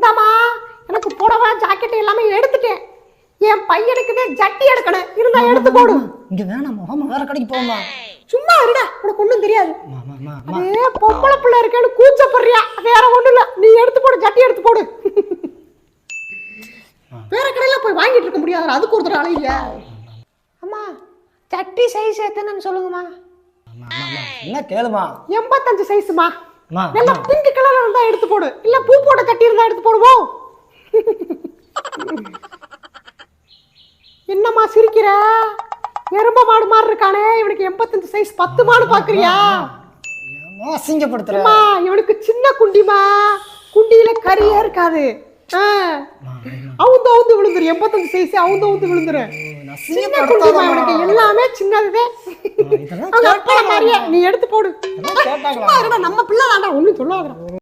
இந்தாம்மா எனக்கு புடவை ஜாக்கெட் எல்லாமே எடுத்துட்டேன். என் பையனுக்கு ஜட்டி எடுக்கணும். இருந்தா எடுத்து போடு. இங்க வேணாம் மாமா வேற கடைக்கு போமா. சும்மா இருடா உனக்கு ஒண்ணும் தெரியாது. அதே பொம்பளை பிள்ளை இருக்கேன்னு கூச்சப்படுறியா? வேற ஒண்ணும் இல்ல. நீ எடுத்து போடு ஜட்டி எடுத்து போடு. வேற கடையில போய் வாங்கிட்டு இருக்க முடியாது அதுக்கு ஒருத்தர் அலையில அம்மா சட்டி சைஸ் எத்தனைன்னு சொல்லுங்கம்மா. மாமா என்ன கேளுமா? எண்பத்தஞ்சு சைஸ்மா நல்லா பிங்க் கலர்ல இருந்தா எடுத்து போடு. இல்ல பூ இருந்தா எடுத்து போடுவோம் என்னம்மா சிரிக்கிற? எறும்ப மாடு மாதிரி இருக்கானே. இவனுக்கு எண்பத்தஞ்சு சைஸ் பத்து மாடு பாக்குறியா? ஏமா அசிங்கப்படுத்துற? அம்மா இவனுக்கு சின்ன குண்டிமா குண்டியில கறியே இருக்காது. அவுந்து அவுந்து விழுந்துரு. எண்பத்தஞ்சு சைஸ் அவுந்து அவுந்து விழுந்துரு. சின்ன குண்டிமா இவனுக்கு. எல்லாமே சின்னதுதே. இதெல்லாம் அவங்க அப்பா மாதிரியே. நீ எடுத்து போடு. நம்ம பிள்ளை தாண்டா. ஒண்ணும் சொல்லாதடா.